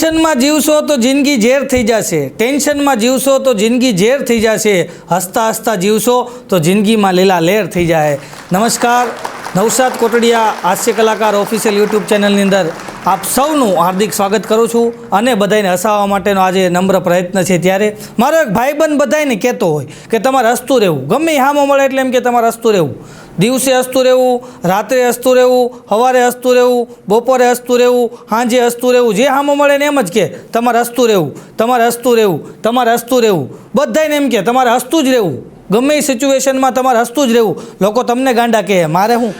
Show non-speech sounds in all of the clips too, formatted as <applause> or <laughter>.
ટેન્શનમાં જીવશો તો જિંદગી ઝેર થઈ જશે. ટેન્શનમાં જીવશો તો જિંદગી ઝેર થઈ જશે. હસતા હસતા જીવશો તો જિંદગીમાં લીલા લેર થઈ જાય. નમસ્કાર, નવસાદ કોટડિયા હાસ્ય કલાકાર ઓફિશિયલ યુટ્યુબ ચેનલની અંદર આપ સૌનું હાર્દિક સ્વાગત કરું છું અને બધાને હસાવવા માટેનો આજે નમ્ર પ્રયત્ન છે ત્યારે મારો એક ભાઈબંધ બધાને કહેતો હોય કે તમારે હસતું રહેવું. ગમે હામો મળે એટલે એમ કે તમારે હસતું રહેવું. દિવસે હસતું રહેવું, રાત્રે હસતું રહેવું સવારે હસતું રહેવું, બપોરે હસતું રહેવું, સાંજે હસતું રહેવું, જે હામો મળે ને એમ જ કે, તમારે હસતું રહેવું, તમારે હસતું રહેવું, તમારે હસતું રહેવું. બધાને એમ કે, તમારે હસતું જ રહેવું. ગમે એ સિચ્યુએશનમાં તમારે હસતું જ રહેવું. લોકો તમને ગાંડા કહે, મારે હું?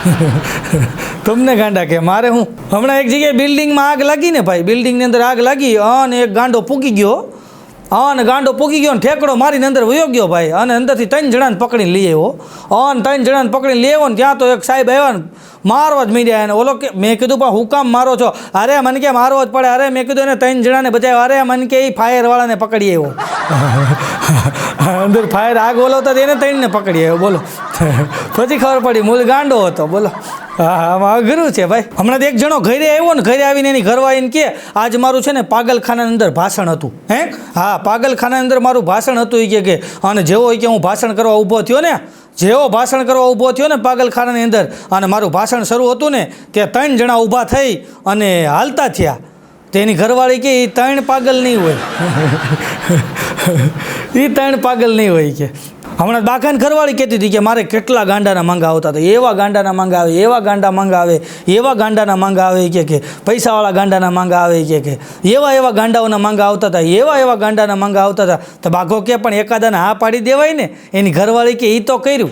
<laughs> તમને ગાંડા કે મારે હું? હમણાં એક જગ્યાએ બિલ્ડિંગમાં આગ લાગી ને ભાઈ, બિલ્ડિંગની અંદર આગ લાગી, અને એક ગાંડો પૂકી ગયો. અને ગાંડો પૂકી ગયો ને ઠેકડો મારીને અંદર વયો ગયો ભાઈ. અને અંદરથી ત્રણ જણાને પકડીને લઈ આવ્યો. અને ત્રણ જણાને પકડીને લઈ આવ્યો ને ત્યાં તો એક સાહેબ આવ્યા ને મારવા જ મીડ્યા એને. ઓલો કે, મેં કીધું પણ હું કામ મારો છો? અરે, મને કે મારવો જ પડે. અરે, મેં કીધું, એને ત્રણ જણાને બચાવ્યો. અરે, મને કે એ ફાયરવાળાને પકડી આવ્યો. <laughs> અંદર ફાયર આગ ઓલો ઓલવતા એને ત્રણને પકડી આવ્યો. બોલો. <laughs> પછી ખબર પડી, મૂળ ગાંડો હતો. બોલો. હા અઘરું છે ભાઈ. હમણાં એક જણો ઘરે આવ્યો ને, ઘરે આવીને એની ઘરવાળીને કે, આજ મારું છે ને પાગલખાનાની અંદર ભાષણ હતું. હે? હા, પાગલખાનાની અંદર મારું ભાષણ હતું એ કે અને જેવો હોય કે હું ભાષણ કરવા ઊભો થયો ને જેવો ભાષણ કરવા ઊભો થયો ને પાગલખાનાની અંદર અને મારું ભાષણ શરૂ હતું ને ત્યાં ત્રણ જણા ઊભા થઈ અને હાલતા થયા. તેની ઘરવાળી કે એ ત્રણ પાગલ નહીં હોય. <laughs> એ ત્રણ પાગલ નહીં હોય કે. હમણાં બાકાને ઘરવાળી કહેતી હતી કે મારે કેટલા ગાંડાના માંગા આવતા હતા. એવા ગાંડાના માંગા આવે, એવા ગાંડા માંગા આવે, એવા ગાંડાના માંગા આવે કે કે પૈસાવાળા ગાંડાના માંગા આવે કે કે એવા એવા ગાંડાઓના માંગા આવતા હતા, એવા એવા ગાંડાના માંગા આવતા હતા. તો બાઘો કે પણ એકાદાને હા પાડી દેવાય ને, એની ઘરવાળી કે એ તો કર્યું.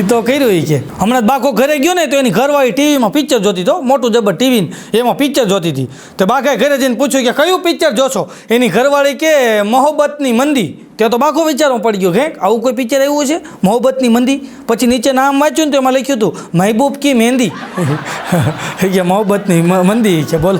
એ તો કર્યું એ કે. હમણાં બાકો ઘરે ગયો ને, તો એની ઘરવાળી ટીવીમાં પિક્ચર જોતી હતો મોટું જબર ટીવી એમાં પિક્ચર જોતી હતી. તો બાકાએ ઘરે જઈને પૂછ્યું કે કયું પિક્ચર જોશો? એની ઘરવાળી કે મોહબ્બતની મંદી. ત્યાં તો બાકો વિચારમાં પડી ગયો કે આવું કોઈ પિક્ચર આવ્યું છે મોહબ્બતની મંદી. પછી નીચે નામ વાંચ્યું ને તો એમાં લખ્યું હતું, મહેબૂબ કી મહેંદી <laughs> કે મોહબ્બતની મંદી છે, બોલ.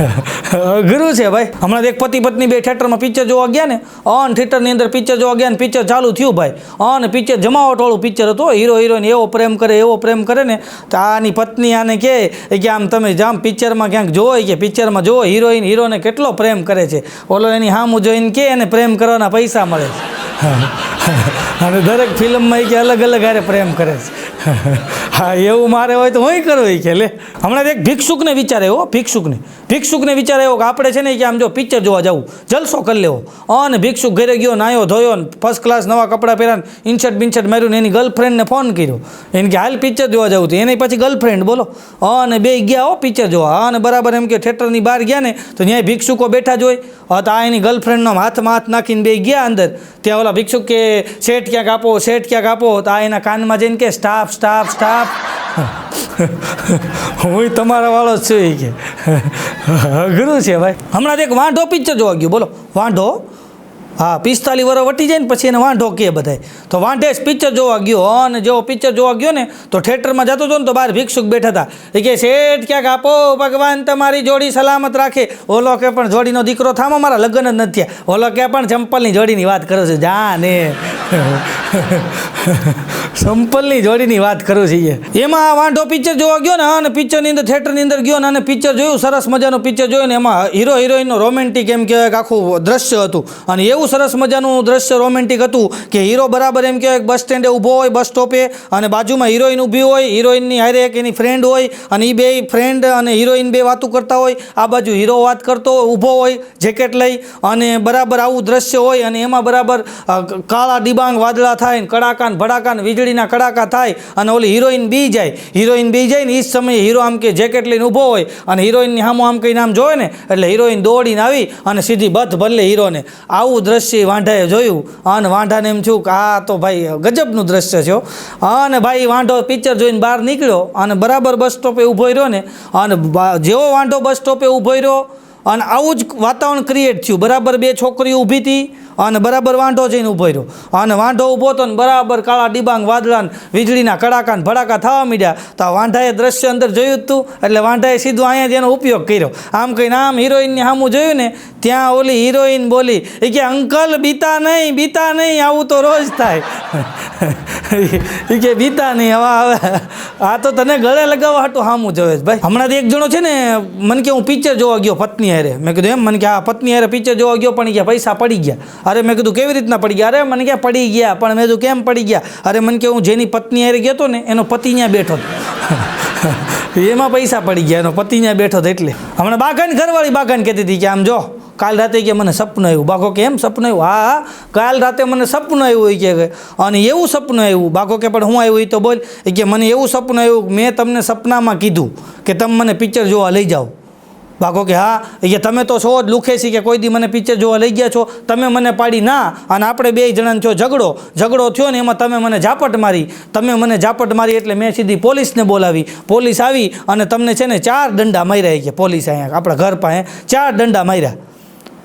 <laughs> અઘરું છે ભાઈ. હમણાં એક પતિ પત્ની બે થિયેટરમાં પિક્ચર જોવા ગયા ને ઓન થિયેટરની અંદર પિક્ચર જોવા ગયા ને પિક્ચર ચાલુ થયું ભાઈ. ઓન પિક્ચર જમાવટવાળું પિક્ચર હતું હીરો હિરોઈન એવો પ્રેમ કરે, એવો પ્રેમ કરે ને, તો આની પત્ની આને કહે કે આમ તમે જામ પિક્ચરમાં ક્યાંક જોવો કે પિક્ચરમાં જોવો હિરોઈન હીરોને કેટલો પ્રેમ કરે છે. ઓલો એની હામું જોઈને કે એને પ્રેમ કરવાના પૈસા મળે. છે અને દરેક ફિલ્મમાં એ કે અલગ અલગ હારે પ્રેમ કરે છે. હા, એવું મારે હોય તો હું કરું એ કે લે. હમણાં એક ભિક્ષુકને વિચારે હો, ભિક્ષુકને. ભિક્ષુકને વિચાર આવ્યો કે આપણે છે ને કે આમ જો પિક્ચર જોવા જવું. જલસો કરી લેવો. અને ભિક્ષુક ઘરે ગયો, નાયો ધોયો ને ફર્સ્ટ ક્લાસ નવા કપડાં પહેર્યા ઇન્શર્ટ બિન્શર્ટ માર્યું એની ગર્લફ્રેન્ડને ફોન કર્યો. એને કે, હાલ પિક્ચર જોવા જવું હતું એની પછી ગર્લફ્રેન્ડ બોલો, અને બે ગયા હો પિક્ચર જોવા. અને બરાબર એમ કે થિયેટરની બહાર ગયા ને, તો ત્યાં ભિક્ષુકો બેઠા જ હોય તો આ એની ગર્લફ્રેન્ડનો હાથમાં હાથ નાખીને બે ગયા અંદર. ત્યાં ઓલા ભિક્ષુક કે, શેઠ ક્યાંક આપો, શેઠ ક્યાંક આપો. તો આ એના કાનમાં જઈને કે, સ્ટાફ સ્ટાફ સ્ટાફ. <laughs> હું તમારા વાળો જ છું કે. અઘરું છે ભાઈ. હમણાં એક વાંઢો પિક્ચર જોવા ગયો. બોલો વાંઢો? હા, પિસ્તાલીસ વર્ષ વટી જાય ને પછી એને વાંઢો કહે બધાય. તો વાંઢે જ પિક્ચર જોવા ગયો. અને જેવો પિક્ચર જોવા ગયો ને, તો થિયેટરમાં જતો હતો ને, તો બહાર ભિક્ષુક બેઠા હતા. એ કે શેઠ, ક્યાંક આપો? ભગવાન તમારી જોડી સલામત રાખે. ઓલો કે પણ જોડીનો દીકરો થામો મારા લગ્ન જ નથી થયા. ઓલો કે પણ ચંપલની જોડીની વાત કરો છો. જા ને. <laughs> સંપલની જોડીની વાત કરું છીએ એમાં આ વાંઢો પિક્ચર જોવા ગયો ને, અને પિક્ચરની અંદર થિયેટરની અંદર ગયો ને, અને પિક્ચર જોયું, સરસ મજાનું પિક્ચર જોયું ને, એમાં હીરો હિરોઈનનો રોમેન્ટિક એમ કહેવાય કે આખું દ્રશ્ય હતું. અને એવું સરસ મજાનું દ્રશ્ય રોમેન્ટિક હતું કે હીરો બરાબર એમ કહેવાય બસ સ્ટેન્ડે ઊભો હોય બસ સ્ટોપે અને બાજુમાં હિરોઈન ઊભી હોય હિરોઈનની હારે એક એની ફ્રેન્ડ હોય અને એ બે ફ્રેન્ડ અને હિરોઈન બે વાતો કરતા હોય. આ બાજુ હીરો વાત કરતો ઊભો હોય જેકેટ લઈ અને બરાબર આવું દ્રશ્ય હોય અને એમાં બરાબર કાળા ડિબાંગ વાદળા થાય ને કડાકાન, ભડાકાન, વીજળીના કડાકા થાય અને ઓલી હિરોઈન બી જાય. હિરોઈન બી જાય ને એ જ સમયે હીરો આમ કે જેકેટ લઈને ઊભો હોય અને હિરોઈનની સામું આમ કંઈ આમ જોવે ને એટલે હિરોઈન દોડીને આવી અને સીધી બધ ભલે હીરોને આવું દ્રશ્ય વાંઢાએ જોયું. અને વાંઢાને એમ થયું કે આ તો ભાઈ ગજબનું દ્રશ્ય છે. અને ભાઈ વાંઢો પિક્ચર જોઈને બહાર નીકળ્યો અને બરાબર બસ સ્ટોપે ઊભો રહ્યો ને. અને જેવો વાંઢો બસ સ્ટોપે ઊભો રહ્યો અને આવું જ વાતાવરણ ક્રિએટ થયું. બરાબર બે છોકરીઓ ઊભી હતી. અને બરાબર વાંઢો જઈને ઊભો રહ્યો. અને વાંઢો ઊભો હતો ને બરાબર કાળા ડિબાંગ વાદળા વીજળીના કડાકા ને ભડાકા થવા માંડ્યા. તો આ વાંઢાએ દ્રશ્ય અંદર જોયું હતું એટલે વાંઢાએ સીધું અહીંયા એનો ઉપયોગ કર્યો. આમ કહીને આમ હિરોઈનની સામું જોયું ને, ત્યાં ઓલી હિરોઈન બોલી, એ કે અંકલ, બીતા નહીં બીતા નહીં, આવું તો રોજ થાય. <laughs> એ કે, બીતા નહીં, હવે હવે. આ તો તને ગળે લગાવવા હાટું સામું જોવે છે. ભાઈ, હમણાં એક જણો છે ને, મને કે હું પિક્ચર જોવા ગયો, પત્ની હારે. મેં કીધું, એમ? મને કે આ પત્ની હારે પિક્ચર જોવા ગયો, પણ કે પૈસા પડી ગયા. અરે મેં કીધું, કેવી રીતના પડી ગયા? અરે મને ક્યાં પડી ગયા? પણ મેં કીધું, કેમ પડી ગયા? અરે મને કે, હું જેની પત્ની હારે ગયો હતો ને, એનો પતિ ત્યાં બેઠો <laughs> એમાં પૈસા પડી ગયા, એનો પતિ ત્યાં બેઠો હતો એટલે. હમણાં બાઘાની ઘરવાળી બાગાન કહેતી હતી કે, આમ જો, કાલ રાતે કે મને સપનું આવ્યું. બાકો કે, એમ સપનું આવ્યું? હા હા, કાલ રાતે મને સપનું આવ્યું હોય કે. અને એવું સપનું આવ્યું? બાકો કે, પણ હું આવ્યું એ તો બોલ. કે, મને એવું સપનું આવ્યું, મેં તમને સપનામાં કીધું કે, તમે મને પિક્ચર જોવા લઈ જાઓ. બાકો કે, હા કે તમે તો છો જ લુખે છે કે કોઈ દી મને પિક્ચર જોવા લઈ ગયા છો. તમે મને પાડી ના અને આપણે બે જણાને થયો ઝઘડો. ઝઘડો થયો ને એમાં તમે મને ઝાપટ મારી. તમે મને ઝાપટ મારી એટલે મેં સીધી પોલીસને બોલાવી. પોલીસ આવી અને તમને છે ને ચાર દંડા માર્યા કે પોલીસ અહીંયા, આપણા ઘર પાસે. ચાર દંડા માર્યા.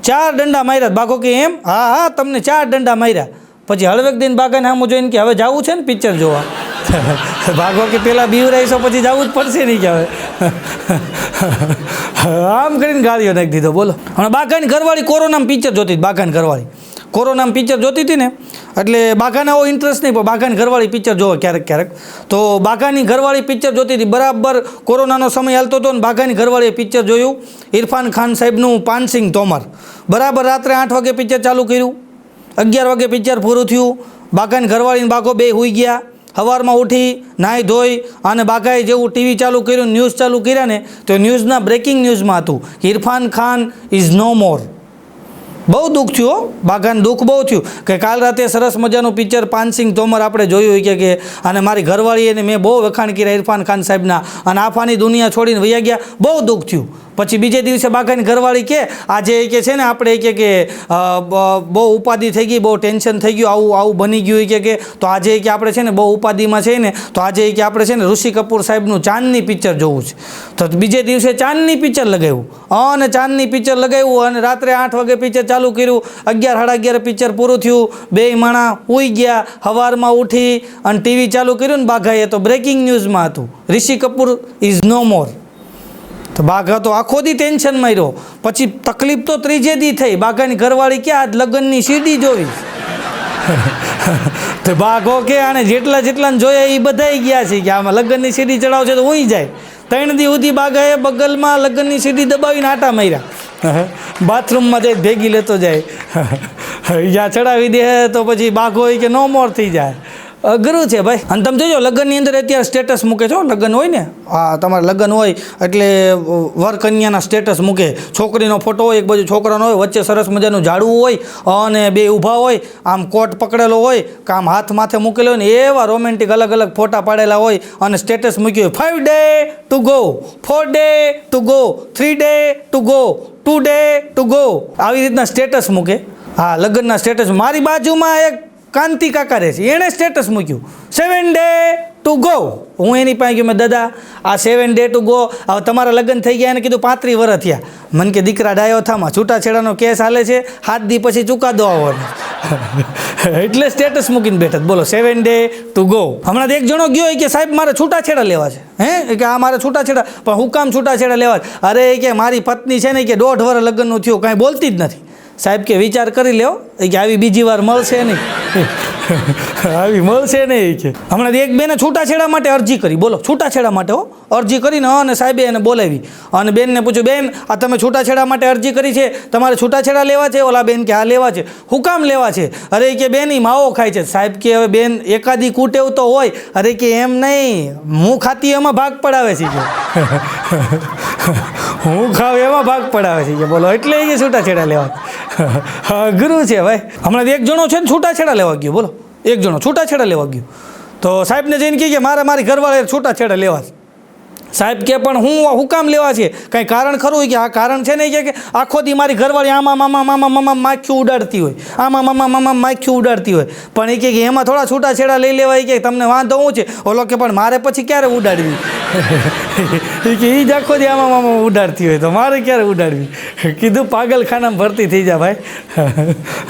ચાર દંડા માર્યા. બાકો કે, એમ? હા હા, તમને ચાર દંડા માર્યા. પછી હળવેક દિન બાગાને સામું જોઈને કે, હવે જવું છે ને પિક્ચર જોવા? <laughs> ભાગો કે પેલા બીવરાઈશો, પછી જવું જ પડશે નહીં કે હવે. <laughs> આમ કરીને ગાળીઓ નાખી દીધો, બોલો. હમણાં બાકાની ઘરવાળી કોરોનામાં પિક્ચર જોતી હતી, બાગાની ઘરવાળી. કોરોનામાં પિક્ચર જોતી હતી ને, એટલે બાગાને એવો ઇન્ટરેસ્ટ નહીં, પણ બાકાની ઘરવાળી પિક્ચર જોવે ક્યારેક ક્યારેક. તો બાકાની ઘરવાળી પિક્ચર જોતી હતી, બરાબર કોરોનાનો સમય હાલતો હતો ને બાકાની ઘરવાળીએ પિક્ચર જોયું. ઇરફાન ખાન સાહેબનું પાનસિંગ તોમર. બરાબર રાત્રે આઠ વાગે પિક્ચર ચાલુ કર્યું. અગિયાર વાગે પિક્ચર પૂરું થયું. બાકાને ઘરવાળીને બાકો બે હોઈ ગયા. સવારમાં ઉઠી, નાહી ધોઈ અને બાકાએ જેવું ટીવી ચાલુ કર્યું, ન્યૂઝ ચાલુ કર્યા ને, તો ન્યૂઝના બ્રેકિંગ ન્યૂઝમાં હતું. Irrfan Khan is no more બહુ દુઃખ થયું હો. બાગાને દુઃખ બહુ થયું. કે કાલ રાતે સરસ મજાનું પિક્ચર પાનસિંગ તોમર આપણે જોયું કે કે, અને મારી ઘરવાળીએ મેં બહુ વખાણ કર્યા ઇરફાન ખાન સાહેબના. અને આફાની દુનિયા છોડીને વૈયા ગયા. બહુ દુઃખ થયું. પછી બીજે દિવસે બાઘાની ઘરવાળી કે, આજે કે છે ને આપણે કે કે બહુ ઉપાધિ થઈ ગઈ, બહુ ટેન્શન થઈ ગયું, આવું આવું બની ગયું કે કે. તો આજે કે આપણે છે ને બહુ ઉપાધિમાં છે ને, તો આજે કે આપણે છે ને ઋષિ કપૂર સાહેબનું ચાંદની પિક્ચર જોવું છે. તો બીજે દિવસે ચાંદની પિક્ચર લગાવ્યું. અને ચાંદની પિક્ચર લગાવ્યું અને રાત્રે આઠ વાગે પિક્ચર ચાલુ કર્યું. અગિયાર સાડા અગિયાર પિક્ચર પૂરું થયું. બે માણા ઉઈ ગયા સવારમાં ઉઠી અને ટીવી ચાલુ કર્યું ને બાઘાએ. તો બ્રેકિંગ ન્યૂઝમાં હતું. ઋષિ કપૂર ઇઝ નો મોર તો બાઘા તો આખો દી ટેન્શન રહ્યો પછી તકલીફ તો ત્રીજે દી થઈ. બાઘાની ઘરવાળી ક્યાં લગ્નની સીડી જોવી તો બાઘો કે આને જેટલા જેટલાને જોયા એ બધાય ગયા છે કે આમાં લગ્નની સીડી ચડાવશે તો ઊંઈ જાય. ત્રણ દી સુધી બાઘાએ બગલમાં લગ્નની સીડી દબાવીને આટા માર્યા. <laughs> બાથરૂમમાં જઈ ભેગી લેતો જાય. <laughs> યા ચડાવી દે તો પછી બાઘો હોય કે નો મોર થઈ જાય. અઘરું છે ભાઈ. અને તમે જોજો, લગ્નની અંદર અત્યારે સ્ટેટસ મૂકે છો લગ્ન હોય ને? હા, તમારે લગ્ન હોય એટલે વર કન્યાના સ્ટેટસ મૂકે. છોકરીનો ફોટો હોય, એક બાજુ છોકરાનો હોય, વચ્ચે સરસ મજાનું ઝાડવું હોય, અને બે ઊભા હોય, આમ કોટ પકડેલો હોય, કે આમ હાથ માથે મૂકેલો હોય ને, એવા રોમેન્ટિક અલગ અલગ ફોટા પાડેલા હોય અને સ્ટેટસ મૂક્યું હોય. Five day to go four day to go three day to go two day to go આવી રીતના સ્ટેટસ મૂકે. હા, લગ્નના સ્ટેટસ મારી બાજુમાં એક કાંતિ કાકા રહે છે. એણે સ્ટેટસ મૂક્યું. સેવન ડે ટુ ગો હું એની પાસે ગયો. મેં, દાદા, આ સેવન ડે ટુ ગો હવે તમારા લગ્ન થઈ ગયા. એને કીધું, પાંત્રીસ વર્ષ થયા. મને કે, દીકરા ડાયો થામાં. છૂટાછેડાનો કેસ હાલે છે. હાથ દી પછી ચુકાદો આવવાનો. <laughs> એટલે સ્ટેટસ મૂકીને બેઠા બોલો સેવન ડે ટુ ગો હમણાં એક જણો ગયો કે, સાહેબ, મારે છૂટાછેડા લેવા છે. હે? કે આ મારે છૂટાછેડા પણ હું કામ છૂટાછેડા લેવા અરે કે, મારી પત્ની છે ને કે દોઢ વર્ષ લગ્નનું થયું. કાંઈ બોલતી જ નથી. સાહેબ કે વિચાર કરી લ્યો. કે આવી બીજી વાર મળશે નહીં. <laughs> આવી મળશે નહીં એ કે. હમણાં એક બેને છૂટાછેડા માટે અરજી કરી. બોલો, છૂટાછેડા માટે હો. અરજી કરીને અને સાહેબે એને બોલાવી. અને બેનને પૂછ્યું, બેન, આ તમે છૂટાછેડા માટે અરજી કરી છે? તમારે છૂટાછેડા લેવા છે? ઓલા બેન કે, હા, લેવા છે. હું કામ લેવા છે? અરે કે, બેન એ માવો ખાય છે. સાહેબ કે, હવે બેન, એકાદી કુટેવ તો હોય. અરે કે, એમ નહીં. હું ખાતી એમાં ભાગ પડાવે છે. કે. <laughs> હું ખાવ એમાં ભાગ પડાવે છે. કે બોલો, એટલે એ છૂટાછેડા લેવા. <laughs> અઘરું છે ભાઈ. હમણાં એક જણો છે ને છૂટાછેડા લેવા ગયો. બોલો. એક જણો છૂટાછેડા લેવા ગયો તો સાહેબને જઈને કહે કે મારે મારી ઘરવાળે છૂટાછેડા લેવા છે સાહેબ કે પણ હું હું કામ લેવા છે કંઈ કારણ ખરું કે આ કારણ છે ને કે આખો દી મારી ઘરવાળી આમાં મામા મામા મામા માખ્યું ઉડાડતી હોય આમાં મામા મામા માખ્યું ઉડાડતી હોય પણ એ કે એમાં થોડા છૂટાછેડા લઈ લેવાય કે તમને વાંધો હું છે ઓલો કે પણ મારે પછી ક્યારે ઉડાડવી કે એ જ આખો દી આમાં આમાં ઉડાડતી હોય તો મારે ક્યારે ઉડાડવી? કીધું પાગલખાનામાં ભરતી થઈ જા ભાઈ.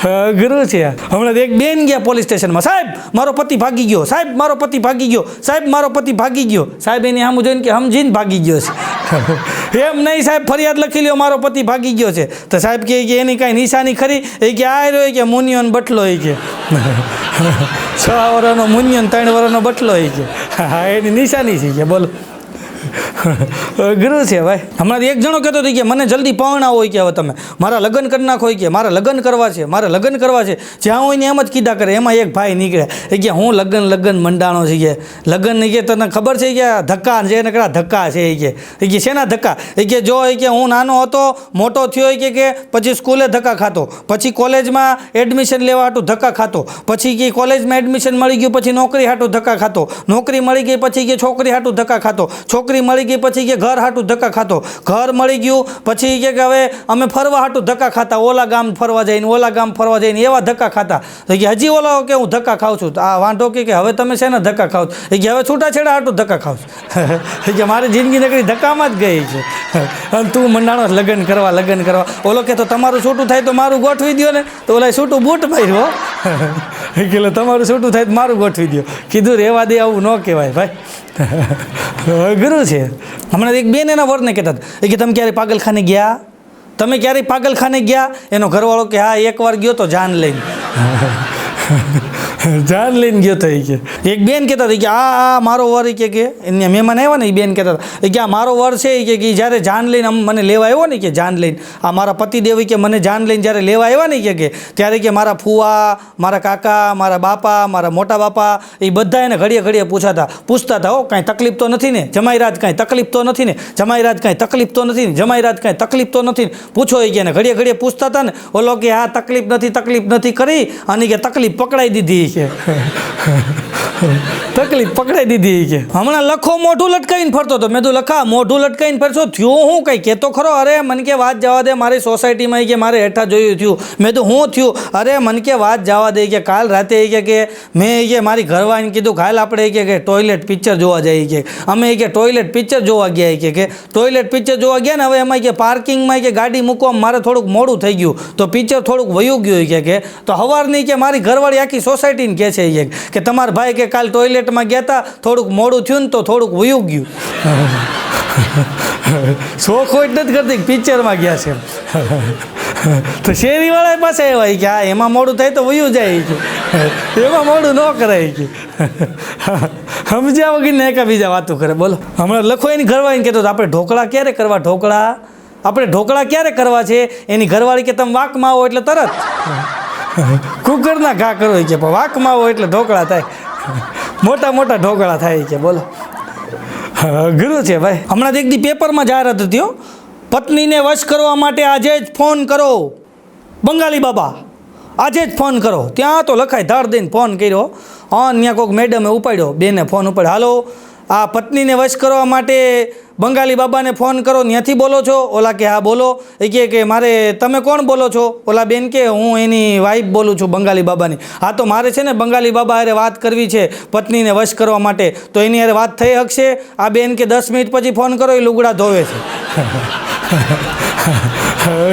અઘરું છે હમણાં એક બેન ગયા પોલીસ સ્ટેશનમાં. સાહેબ, મારો પતિ ભાગી ગયો. સાહેબ, મારો પતિ ભાગી ગયો. સાહેબ, મારો પતિ ભાગી ગયો. સાહેબ, એની સામું જોઈને કે સમજીને ભાગી ગયો છે. એમ નહીં સાહેબ, ફરિયાદ લખી લ્યો, મારો પતિ ભાગી ગયો છે. તો સાહેબ કહે કે એની કાંઈ નિશાની ખરી? એ કે આ રહ્યો કે મુનિયોન બટલો એ કે. છ વર્ષનો મુનિયોન, ત્રણ વર્ષનો બટલો એ કે. હા, એની નિશાની છે કે, બોલો. અઘરું છે ભાઈ. હમણાં એક જણો કહેતો હતો કે મને જલ્દી પરણા હોય કે હવે તમે. મારા લગ્ન કરી નાખો કે મારે લગ્ન કરવા છે, મારે લગ્ન કરવા છે. જ્યાં હોય ને એમ જ કીધા કરે, એમાં એક ભાઈ નીકળે એ કે હું લગ્ન લગ્ન મંડાણો છે કે. લગ્ન નહીં કે તને ખબર છે કે ધક્કા છે ને કડા ધક્કા છે એ કે. એ કે શેના ધક્કા? એ કે જો એ કે હું નાનો હતો, મોટો થયો કે કે પછી સ્કૂલે ધક્કા ખાતો પછી કોલેજમાં એડમિશન લેવા હાટું ધક્કા ખાતો પછી કે કોલેજમાં એડમિશન મળી ગયું, પછી નોકરી હાટું ધક્કા ખાતો નોકરી મળી ગઈ, પછી કે છોકરી હાટું ધક્કા ખાતો છોકરી મળી ગઈ, પછી કે ઘર હાટું ધક્કા ખાતો ઘર મળી ગયું, પછી કે હવે અમે ફરવા હાટું ધક્કા ખાતા. ઓલા ગામ ફરવા જઈને, ઓલા ગામ ફરવા જઈને એવા ધક્કા ખાતા. તો કે હજી ઓલા કે હું ધક્કા ખાઉં છું. આ વાંધો કે હવે તમે છે ને ધક્કા ખાવ? એ કે હવે છૂટાછેડા હાટું ધક્કા ખાવ છો. <laughs> કે મારી જિંદગી નકરી ધક્કામાં જ ગઈ છે. <laughs> અને તું મંડાણો લગ્ન કરવા લગ્ન કરવા. ઓલો કે તો તમારું છૂટું થાય તો મારું ગોઠવી દ્યો ને. તો ઓલા છૂટું બૂટ માર્યો. <laughs> કે તમારું છૂટું થાય તો મારું ગોઠવી દ્યો. કીધું રેવા દે, આવું ન કહેવાય ભાઈ. અઘરું છે. હમણાં એક બેન એના વરને કહેતા હતા. એ કે, તમે ક્યારેય પાગલખાને ગયા? તમે ક્યારેય પાગલખાને ગયા? એનો ઘરવાળો કે, હા એકવાર ગયો તો જાન લઈને. જાન લઈને ગયો થઈ કે. એક બેન કહેતા હતા કે આ આ મારો વર કે કે, એને મહેમાન આવ્યા ને એ બેન કહેતા હતા. કે આ મારો વર છે એ કે જ્યારે જાન લઈને મને લેવા આવ્યો ને કે જાન લઈને. આ મારા પતિદેવ દેવી કે મને જાન લઈને જ્યારે લેવા આવ્યા ને કે કે, ત્યારે કે મારા ફુવા, મારા કાકા, મારા બાપા, મારા મોટા બાપા એ બધા એને ઘડીએ ઘડીએ પૂછાતા. પૂછતા હતા, હો, કાંઈ તકલીફ તો નથી ને? જમાઈરાજ કાંઈ તકલીફ તો નથી ને? જમાઈરાજ કાંઈ તકલીફ તો નથી ને? જમાઈરાજ કાંઈ તકલીફ તો નથી ને? પૂછો એ કે ઘડીએ ઘડીએ પૂછતા હતા ને, ઓલો કે હા તકલીફ નથી તકલીફ નથી કરી? અને કે, તકલીફ પકડાઈ દીધી કે તકલીફ પકડાઈ દીધી કે હમણાં લખો મોઢું લટકાવીને ફરતો હતો મેં તો લખા મોઢું લટકાવીને ફરશો થયું હું કંઈ કહેતો ખરો અરે મને કે વાત જવા દે મારી સોસાયટીમાં કે મારે હેઠા જોયું થયું મેં તો હું થયું અરે મને કે વાત જવા દે કે કાલ રાતે કે કે મેં કે મારી ઘરવાળીને કીધું કાલ આપણે કે કે ટોયલેટ પિક્ચર જોવા જઈએ કે અમે કે ટોયલેટ પિક્ચર જોવા ગયા કે કે ટોયલેટ પિક્ચર જોવા ગયા ને હવે એમાં કે પાર્કિંગમાં કે ગાડી મૂકવામાં મારે થોડુંક મોડું થઈ ગયું તો પિક્ચર થોડુંક વયું ગયું કે કે તો હવારની કે મારી ઘરવાળી આખી સોસાયટીને કહે છે કે તમારા ભાઈ કે કાલ ટોયલેટમાં ગયા હતા થોડુંક મોડું થયું ને તો થોડુંક વયું ગયું. શોખ હોય નથી કરતી પિક્ચરમાં ગયા છે તો શેરીવાળા પાસે એવા કે હા એમાં મોડું થાય તો વયું જાય કે. એમાં મોડું ન કરાય કે. સમજ્યા વગર ને એકબીજા વાતો કરે. બોલો. હમણાં લખો એની ઘરવાળીને કહેતો હતો, આપણે ઢોકળા ક્યારે કરવા ઢોકળા? આપણે ઢોકળા ક્યારે કરવા છે? એની ઘરવાળી કે તમે વાંકમાં આવો એટલે તરત. કુકરના ઘા કરો કે વાંકમાં આવો એટલે ઢોકળા થાય. મોટા મોટા ઢોકળા થાય છે, બોલો. અઘરું છે ભાઈ. હમણાં એક દી પેપરમાં જાહેરાત હતી હો. પત્નીને વશ કરવા માટે આજે જ ફોન કરો. બંગાળી બાબા, આજે જ ફોન કરો. ત્યાં તો લખાય ધાર દઈને ફોન કર્યો. હા ત્યાં કોઈક મેડમે ઉપાડ્યો. બેને ફોન ઉપાડ્યો. હાલો આ પત્નીને વશ કરવા માટે બંગાળી બાબાને ફોન કરો ત્યાંથી બોલો છો? ઓલા કે હા બોલો. એ કહે કે મારે તમે કોણ બોલો છો? ઓલા બેન કે હું એની વાઈફ બોલું છું બંગાળી બાબાની. હા તો મારે છે ને બંગાળી બાબા હારે વાત કરવી છે પત્નીને વશ કરવા માટે. તો એની હારે વાત થઈ શકશે આ બેન કે દસ મિનિટ પછી ફોન કરો એ લુગડા ધોવે છે.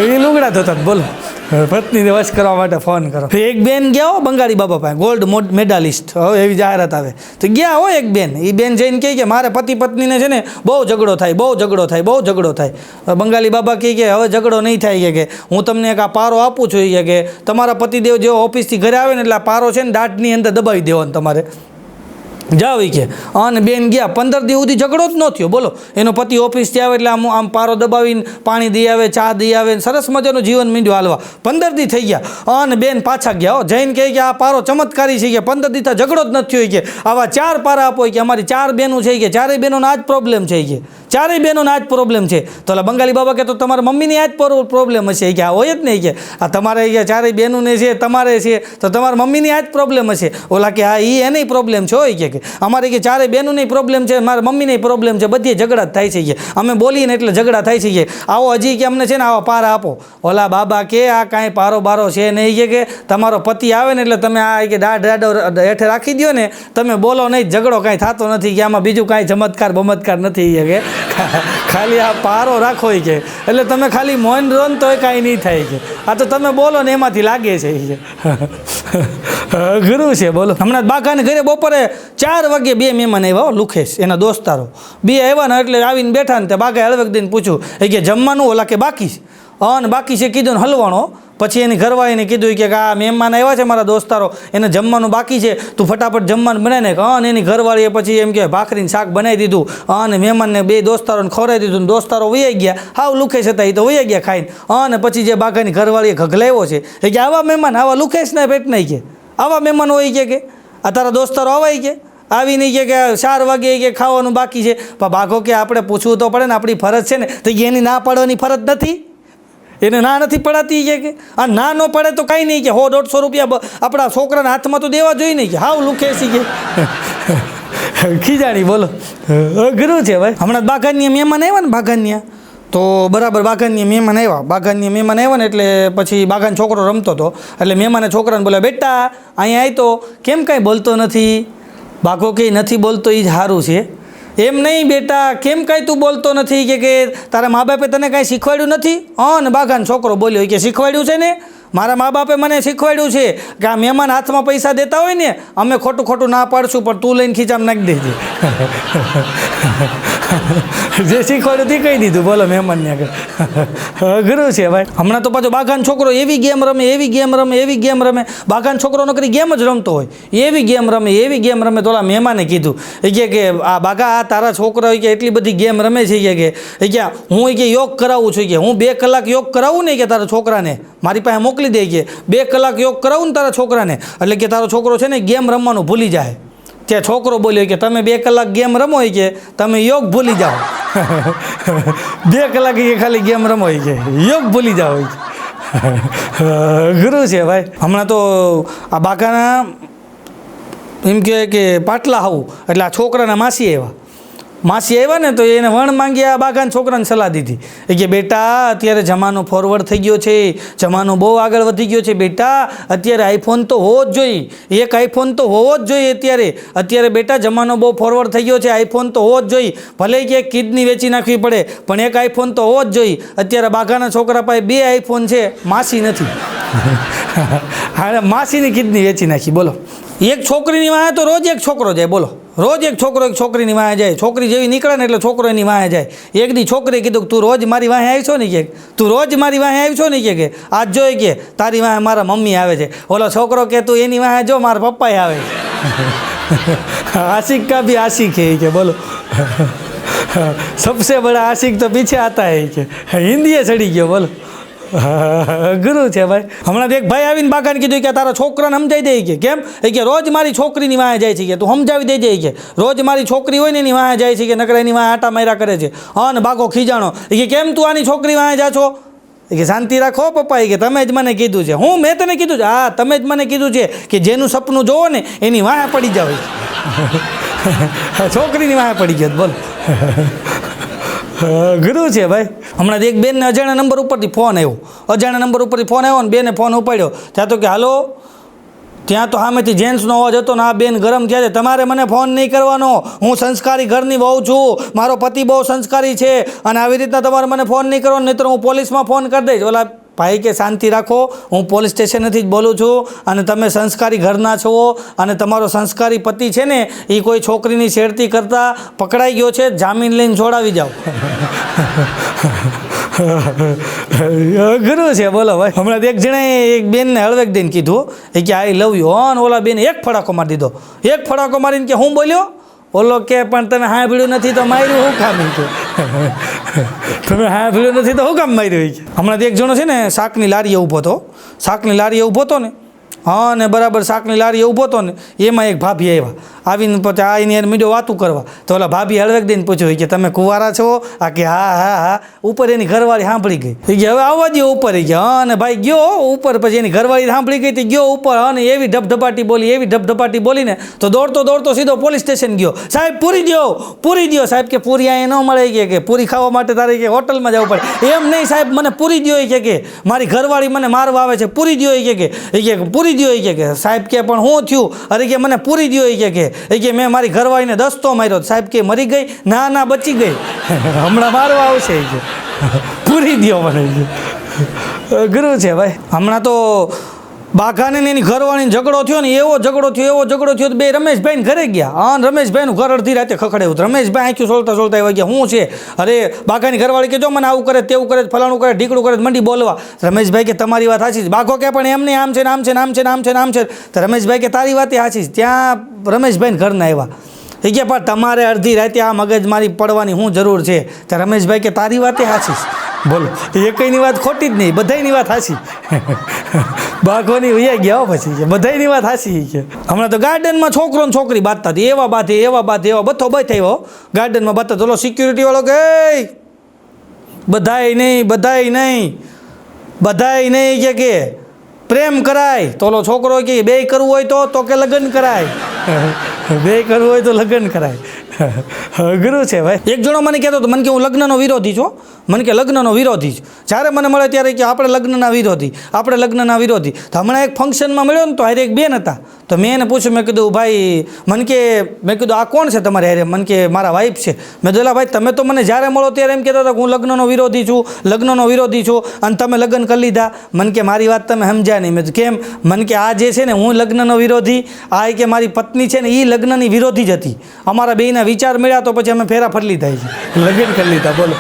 <laughs> એ લુગડા ધોતા બોલો. પત્નીને વશ કરવા માટે ફોન કરો. એક બેન ગયા હો બંગાળી બાબા પાસે ગોલ્ડ મેડાલિસ્ટ હવે એવી જાહેરાત આવે. તો ગયા હોય એક બેન એ બેન જઈને કહે કે મારે પતિ પત્નીને છે ને બહુ ઝઘડો થાય, બહુ ઝઘડો થાય, બહુ ઝઘડો થાય. બંગાળી બાબા કહે કે હવે ઝઘડો નહીં થાય કે હું તમને એક આ પારો આપું છું કે, તમારા પતિદેવ જેવો ઓફિસથી ઘરે આવે ને એટલે આ પારો છે ને દાંતની અંદર દબાવી દેવાનો તમારે. ઈ કે. અને બેન ગયા, પંદર દિવસ સુધી ઝઘડો જ ન થયો. બોલો, એનો પતિ ઓફિસથી આવે એટલે આમ આમ પારો દબાવીને પાણી દઈ આવે, ચા દઈ આવે, સરસ મજાનું જીવન મીંડ્યું હાલવા. પંદર દી થઈ ગયા. અને બેન પાછા ગયા, હો. જઈને કહે કે આ પારો ચમત્કારી છે કે પંદર દી ઝઘડો જ નથી થયો કે. આવા ચાર પારા આપો કે અમારી ચાર બહેનો છે કે, ચારેય બહેનોનો આ જ પ્રોબ્લેમ છે કે. ચારેય બહેનોનો આ જ પ્રોબ્લેમ છે. તો એટલે બંગાળી બાબા કે તો તમારા મમ્મીની આ જ પ્રોબ્લેમ હશે કે, આ હોય જ નહીં કે. આ તમારે કે ચારેય બહેનોને છે, તમારે છે, તો તમારા મમ્મીની આ જ પ્રોબ્લેમ હશે. ઓલા કે, હા એ એની પ્રોબ્લેમ છે હોય કે. અમારે કે ચારે બહેનોની પ્રોબ્લેમ છે, મારા મમ્મીની પ્રોબ્લેમ છે, બધી ઝઘડા જ થાય છે અમે બોલીએ એટલે ઝઘડા થાય છે આવો હજી કે અમને છે ને આવા પારા આપો. ઓલા બાબા કે આ કાંઈ પારો બારો છે નહીં કે તમારો પતિ આવે ને એટલે તમે આ કે દાઢ દાડો હેઠે રાખી દો ને, તમે બોલો નહીં, ઝઘડો કાંઈ થતો નથી કે આમાં બીજું કાંઈ ચમત્કાર બમત્કાર નથી કે. ખાલી આ પારો રાખો કે. એટલે તમે ખાલી મોન રોન તો કાંઈ નહીં થાય કે. આ તો તમે બોલો ને એમાંથી લાગે છે <laughs> ગુરુ છે, બોલો. હમણાં બાકાને ઘરે બપોરે ચાર વાગે બે મહેમાન આવ્યા લુખેશ, એના દોસ્તારો. બે આવ્યા ને એટલે આવીને બેઠા ને તે બાકાએ હળવેક દઈને પૂછ્યું કે જમવાનું ઓલા કે બાકી છે? અને બાકી છે, કીધું ને હલવાણો પછી એની ઘરવાળીને કીધું કે આ મહેમાન આવ્યા છે મારા દોસ્તારો, એને જમવાનું બાકી છે, તું ફટાફટ જમવાનું બનાવીને કે, અને એની ઘરવાળીએ પછી એમ કે ભાખરીને શાક બનાવી દીધું, અને મહેમાનને બે દોસ્તારોને ખવડાવી દીધું દોસ્તારો વૈયા ગયા, હાવ લુખેશ હતા એ તો વૈયા ગયા ખાઈને, અને પછી જે બાઘાની ઘરવાળીએ ઘગલાવ્યો છે, એ કે, આવા મહેમાન, આવા લુખેશના પેટ નહીં કે, આવા મહેમાન હોય કે કે, આ તારા દોસ્તારો આવાય કે, આવી નહીં કે કે, ચાર વાગે કે ખાવાનું બાકી છે, પણ ભાગો કે આપણે પૂછવું તો પડે ને, આપણી ફરજ છે ને, તો એની ના પાડવાની ફરજ નથી. એને ના નથી પડાતી કે કે? આ ના ન પડે તો કાંઈ નહીં કે. હો, દોઢસો રૂપિયા આપણા છોકરાના હાથમાં તો દેવા જોઈએ નહીં કે. હાવ લુખેસી કે. <laughs> ખીજાણી, બોલો. અઘરું છે ભાઈ. હમણાં બાગાનીય મહેમાન આવ્યા ને બાગાનીયા તો બરાબર બાગાનની મહેમાન આવ્યા. બાગાનની મહેમાન આવ્યા ને એટલે પછી બાગાન છોકરો રમતો હતો. એટલે મહેમાને છોકરાને બોલ્યા, બેટા, અહીંયા આવી તો કેમ કાંઈ બોલતો નથી? બાઘો કે, નથી બોલતો એ જ સારું છે. એમ નહીં બેટા, કેમ કાંઈ તું બોલતો નથી કે તારા મા બાપે તને કાંઈ શીખવાડ્યું નથી? હા ને બાગાન છોકરો બોલ્યો કે શીખવાડ્યું છે ને? મારા મા બાપે મને શીખવાડ્યું છે કે આ મહેમાન હાથમાં પૈસા દેતા હોય ને, અમે ખોટું ખોટું ના પાડશું, પણ તું લઈને ખીચામાં નાખી દેજે. <laughs> જે શીખવાડ્યું તે કહી દીધું. બોલો મહેમાનને આગળ. અઘરું છે ભાઈ. હમણાં તો પાછો બાઘાન છોકરો એવી ગેમ રમે, એવી ગેમ રમે, એવી ગેમ રમે. બાગાન છોકરો નોકરી ગેમ જ રમતો હોય. એવી ગેમ રમે, એવી ગેમ રમે. તો ઓલા મહેમાને કીધું. એ કે આ બાઘા, આ તારા છોકરા કે એટલી બધી ગેમ રમે છે કે હું કે યોગ કરાવું છું કે, હું બે કલાક યોગ કરાવું ને કે તારા છોકરાને. મારી પાસે મોકલી દે કે બે કલાક યોગ કરાવું ને તારા છોકરાને. એટલે કે તારો છોકરો છે ને ગેમ રમવાનું ભૂલી જાય. ત્યાં છોકરો બોલ્યો કે તમે બે કલાક ગેમ રમો કે, તમે યોગ ભૂલી જાઓ. <laughs> બે કલાક એ ખાલી ગેમ રમો કે, યોગ ભૂલી જાઓ <laughs> ગુરુ છે ભાઈ. હમણાં તો આ બાકાના એમ કે પાટલા આવું એટલે આ છોકરાના માસી આવ્યા. માસી આવ્યા ને તો એને વણ માંગ્યા આ બાગાન છોકરાને સલાહ દીધી. એ કે, બેટા, અત્યારે જમાનો ફોરવર્ડ થઈ ગયો છે. જમાનો બહુ આગળ વધી ગયો છે. બેટા, અત્યારે આઈફોન તો હોવો જ જોઈએ. એક આઈફોન તો હોવો જ જોઈએ અત્યારે. અત્યારે બેટા, જમાનો બહુ ફોરવર્ડ થઈ ગયો છે. આઈફોન તો હોવો જ જોઈએ. ભલે કે એક કિડની વેચી નાખવી પડે, પણ એક આઈફોન તો હોવો જ જોઈએ. અત્યારે બાઘાના છોકરા પાસે બે આઈફોન છે. માસી નથી. <laughs> હા, માસીની કિડની વેચી નાખી. બોલો. એક છોકરીની વાંહે તો રોજ એક છોકરો જાય. બોલો. રોજ એક છોકરો એક છોકરીની વાંહે જાય. છોકરી જેવી નીકળે ને એટલે છોકરો એની વાંહે જાય. એક દી છોકરીએ કીધું તું રોજ મારી વાંહે આવી છો ને કે? તું રોજ મારી વાંહે આવી છો ને કે આજ જોઈ કે, તારી વાંહે મારા મમ્મી આવે છે. ઓલો છોકરો કે તું એની વાંહે જો, મારા પપ્પાએ આવે. આશિક કા બી આશિક હે કે, બોલો. સબસે બડા આશિક તો પીછે આતા હે કે. હિન્દીએ ચડી ગયો, બોલો. ગુરુ છે ભાઈ. હમણાં એક ભાઈ આવીને બાકાને કીધું કે તારા છોકરાને સમજાવી દે કે. કેમ? એ કે રોજ મારી છોકરીની વાંહે જાય છે કે. તું સમજાવી દેજે કે. રોજ મારી છોકરી હોય ને એની વાંહે જાય છે કે નકરા એની વાંહે આટા માર્યા કરે છે. હા બાકો ખીજાણો. એ કે કેમ તું આની છોકરી વાંહે જા છો? એ કે શાંતિ રાખો પપ્પા. એ કે તમે જ મને કીધું છે. હું મેં તને કીધું છે? હા તમે જ મને કીધું છે કે જેનું સપનું જોવો ને એની વાંહે પડી જાવ <laughs> છોકરીની વાંહે પડી ગયો બોલ. ગુરુ છે ભાઈ. હમણાં એક બેનને અજાણ્યા નંબર ઉપરથી ફોન આવ્યો. અજાણ્યા નંબર ઉપરથી ફોન આવ્યો ને બેને ફોન ઉપાડ્યો. ત્યાં તો કે, હાલો. ત્યાં તો સામેથી જેન્ટ્સનો અવાજ હતો ને આ બેન ગરમ થયા છે. તમારે મને ફોન નહીં કરવાનો. હું સંસ્કારી ઘરની વહુ છું. મારો પતિ બહુ સંસ્કારી છે. અને આવી રીતના તમારે મને ફોન નહીં કરવાનો. નહીં હું પોલીસમાં ફોન કરી દઈશ. ઓલા ભાઈ કે શાંતિ રાખો. હું પોલીસ સ્ટેશનેથી જ બોલું છું અને તમે સંસ્કારી ઘરના છો અને તમારો સંસ્કારી પતિ છે ને એ કોઈ છોકરીની છેડતી કરતાં પકડાઈ ગયો છે જામીન લઈને છોડાવી જાઓ. <laughs> અઘરું છે બોલો ભાઈ. હમણાં એક જણાએ એક બેનને હળવેક દઈને કીધું એ કે આઈ લવ યુ. હન ઓલા બેને એક ફડાકો મારી દીધો. એક ફડાકો મારીને કે હું બોલ્યો? ઓલો કે પણ તમે સાંભળ્યું નથી તો માર્યું હું કામ? તમે સાંભળ્યું નથી તો હું કામ માર્યો હમણાં એક જણો છે ને શાકની લારીએ ઊભો હતો. શાકની લારીએ ઊભો હતો ને? હા ને બરાબર શાકની લારીએ ઊભો હતો ને. એમાં એક ભાભી આવ્યા. આવીને પછી આ એની મીડો વાતું કરવા. તો ઓલા ભાભી હળવેક દઈને પૂછ્યું કે તમે કુંવારા છો? આ કે, હા હા હા. ઉપર એની ઘરવાળી સાંભળી ગઈ. એ કે, હવે આવવા દો ઉપર. એ કે અને ભાઈ ગયો ઉપર. પછી એની ઘરવાળી સાંભળી ગઈ તે, ગયો ઉપર અને એવી ધબધપાટી બોલી, એવી ધબધપાટી બોલીને તો દોડતો દોડતો સીધો પોલીસ સ્ટેશન ગયો. સાહેબ, પૂરી દ્યો પૂરી દ્યો. સાહેબ કે, પૂરી અહીંયા ન મળે. કે કે પૂરી ખાવા માટે તારે કે હોટલમાં જવું પડે. એમ નહીં, સાહેબ, મને પૂરી એ કે કે મારી ઘરવાળી મને મારવા આવે છે. પૂરી એ કે કે કે, પૂરી એ કે કે સાહેબ કે, પણ હું થયું? અરે, કે મને પૂરી એ કે કે એ કે મેં મારી ઘરવાળીને દસ્તો માર્યો. સાહેબ કે મરી ગઈ? ના ના, બચી ગઈ. <laughs> હમણાં મારવા આવશે <laughs> પૂરી દ્યો મને. <laughs> ગુરુ છે ભાઈ. હમણાં તો બાઘાને એની ઘરવાળીને ઝઘડો થયો ને એવો ઝઘડો થયો, એવો ઝઘડો થયો તો બે રમેશભાઈને ઘરે ગયા. હા ને રમેશભાઈનું ઘર અડધી રાતે ખખડાયું રમેશભાઈ આંખ્યું સોલતા સોલતા એવા ગયા, હું છે? અરે, બાઘાની ઘરવાળી કે જો મને આવું કરે, તેવું કરે, ફલાણું કરે, ઢીકડું કરે, મંડી બોલવા. રમેશભાઈ કે, તમારી વાત સાચી છે. બાઘો કે, પણ એમને આમ છે આમ છે આમ છે આમ છે આમ છે. તો રમેશભાઈ કે, તારી વાત સાચી છે. ત્યાં રમેશભાઈને ઘરના આવ્યા. એ કે પણ તમારે અડધી રાતે આ મગજ મારી પડવાની શું જરૂર છે. તો રમેશભાઈ કે, તારી વાતે છે. બોલો. એકઈની વાત ખોટી જ નહીં બધાની વાત હાસી બાઘોની વૈયા ગયા પછી છે બધાયની વાત હાસી કે હમણાં તો ગાર્ડનમાં છોકરો ને છોકરી બાંધતા હતી. એવા બાંધે એવા બાંધે, એવા બધો બધ થયો ગાર્ડનમાં બાંધતા ચલો સિક્યુરિટી વાળો કે બધાય નહીં બધાય નહીં બધાય નહીં કે કે, પ્રેમ કરાય. તોલો છોકરો કે બે કરવું હોય તો તો કે લગ્ન કરાય. <laughs> બે કરવું હોય તો લગ્ન કરાય. અઘરું છે ભાઈ. એક જણો મને કહેતો હતો, મને કે હું લગ્નનો વિરોધી છું. મને કે, લગ્નનો વિરોધી જ. જ્યારે મને મળે ત્યારે કે, આપણે લગ્નના વિરોધી, આપણે લગ્નના વિરોધી. તો હમણાં એક ફંક્શનમાં મળ્યો ને તો હારે એક બેન હતા. તો મેં એને પૂછ્યું મેં કીધું ભાઈ મને કે મેં કીધું આ કોણ છે તમારે હારે? મને કે મારા વાઈફ છે. મેં કીધું ભાઈ તમે તો મને જ્યારે મળો ત્યારે એમ કહેતા હતા હું લગ્નનો વિરોધી છું લગ્નનો વિરોધી છું અને તમે લગ્ન કરી લીધા. મને કે મારી વાત તમે સમજ્યા નહીં. મેં કેમ? મને કે આ જે છે ને હું લગ્નનો વિરોધી આ કે મારી પત્ની છે ને એ લગ્નની વિરોધી જ હતી. અમારા બેયના વિચાર મળ્યા તો પછી અમે ફેરા ફરી લીધા છે. લગ્ન કરી લીધા બોલો.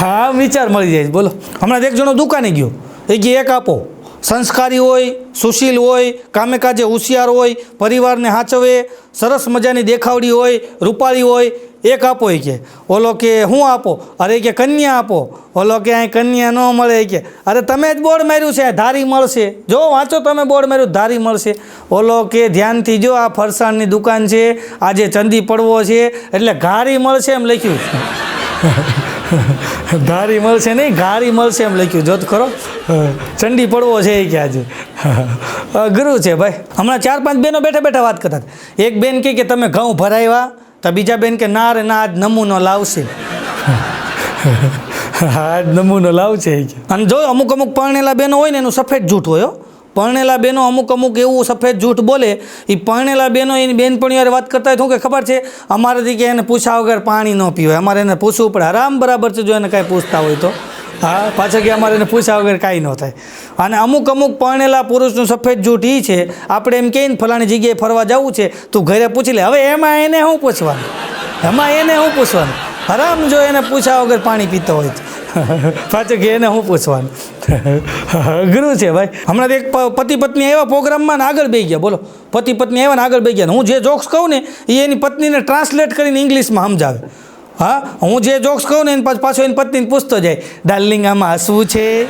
હા વિચાર મળી જાય બોલો. હમણાં એક જણો દુકાને ગયો. એ કે એક આપો. સંસ્કારી હોય, સુશીલ હોય કામે કાજે હોશિયાર હોય, પરિવારને હાચવે, સરસ મજાની દેખાવડી હોય, રૂપાળી હોય, એક આપો એ કે, ઓલો કે હું આપો? અરે કે કન્યા આપો? ઓલો કે અહીં કન્યા ન મળે કે, અરે તમે જ બોર્ડ માર્યું છે ધારી મળશે. જો વાંચો તમે બોર્ડ માર્યું, ધારી મળશે. ઓલો કે ધ્યાનથી જો આ ફરસાણની દુકાન છે, આજે ચંદી પડવો છે, એટલે ઘારી મળશે એમ લખ્યું <laughs> ધારી મળશે નહીં ઘારી મળશે એમ લખ્યું. જોત ખરો. ચંડી પડવો છે એ કે આજે અઘરું છે ભાઈ. હમણાં ચાર પાંચ બેનો બેઠા બેઠા વાત કરતા એક બેન કહે કે તમે ઘઉં ભરાવ્યા તો બીજા બેન કે ના રે ના આજ નમૂનો લાવશે. <laughs> હા આજ નમૂનો લાવશે અને જો અમુક અમુક પરણેલા બહેનો હોય ને એનું સફેદ જૂઠ હોય હો. પરણેલા બેનો અમુક અમુક એવું સફેદ જૂઠ બોલે એ પરણેલા બેનો એની બહેનપણી હારે વાત કરતા હોય શું કે ખબર છે? અમારાથી કે એને પૂછ્યા વગર પાણી ન પીવાય. અમારે એને પૂછવું પડે. આરામ બરાબર છે જો એને કાંઈ પૂછતા હોય તો. હા, પાછા કે અમારે એને પૂછ્યા વગર કાંઈ ન થાય. અને અમુક અમુક પરણેલા પુરુષનું સફેદ જૂઠ એ છે. આપણે એમ કહીએ ને ફલાણી જગ્યાએ ફરવા જવું છે, તું ઘરે પૂછી લે, હવે એમાં એને શું પૂછવાનું? એમાં એને શું પૂછવાનું? હરામ જો એને પૂછ્યા વગર પાણી પીતો હોય તો. <laughs> પાછું કે એને શું પૂછવાનું? <laughs> અઘરું છે ભાઈ. હમણાં એક પતિ પત્ની એવા પ્રોગ્રામમાં ને આગળ બે ગયા. બોલો. પતિ પત્ની આવ્યા ને આગળ બે ગયા. હું જે જોક્સ કહું ને, એ એની પત્નીને ટ્રાન્સલેટ કરીને ઇંગ્લિશમાં સમજાવે. હા? હું જે જોક્સ કહું ને, એની પાછો એની પત્નીને પૂછતો જાય ડાર્લિંગ આમાં હસવું છે?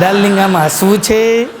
ડાર્લિંગ આમાં હસવું છે?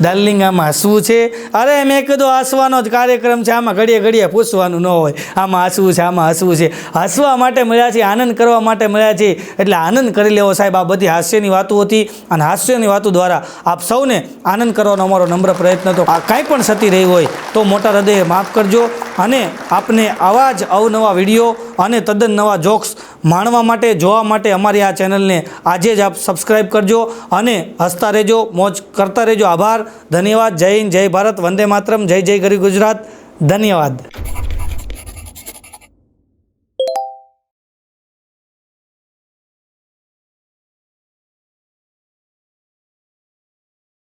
ડાર્લિંગ આમાં હસવું છે? અરે મેં કીધું, હસવાનો જ કાર્યક્રમ છે. આમાં ઘડીએ ઘડીએ પૂછવાનું ન હોય. આમાં હસવું છે, આમાં હસવું છે. હસવા માટે મળ્યા છે આનંદ કરવા માટે મળ્યા છે એટલે આનંદ કરી લેવો સાહેબ. આ બધી હાસ્યની વાતો હતી અને હાસ્યની વાતો દ્વારા આપ સૌને આનંદ કરવાનો અમારો નમ્ર પ્રયત્ન હતો. આ કાંઈ પણ સતી રહી હોય તો મોટા હૃદયે માફ કરજો અને આપને આવા જ અવનવા વીડિયો અને તદ્દન નવા જોક્સ માણવા માટે, જોવા માટે અમારી આ ચેનલને આજે જ આપ સબસ્ક્રાઈબ કરજો અને હસતા રહેજો, મોજ કરતા રહેજો. આભાર, ધન્યવાદ. જય હિન્દ, જય ભારત. વંદે માતરમ. જય જય ગરી ગુજરાત. ધન્યવાદ.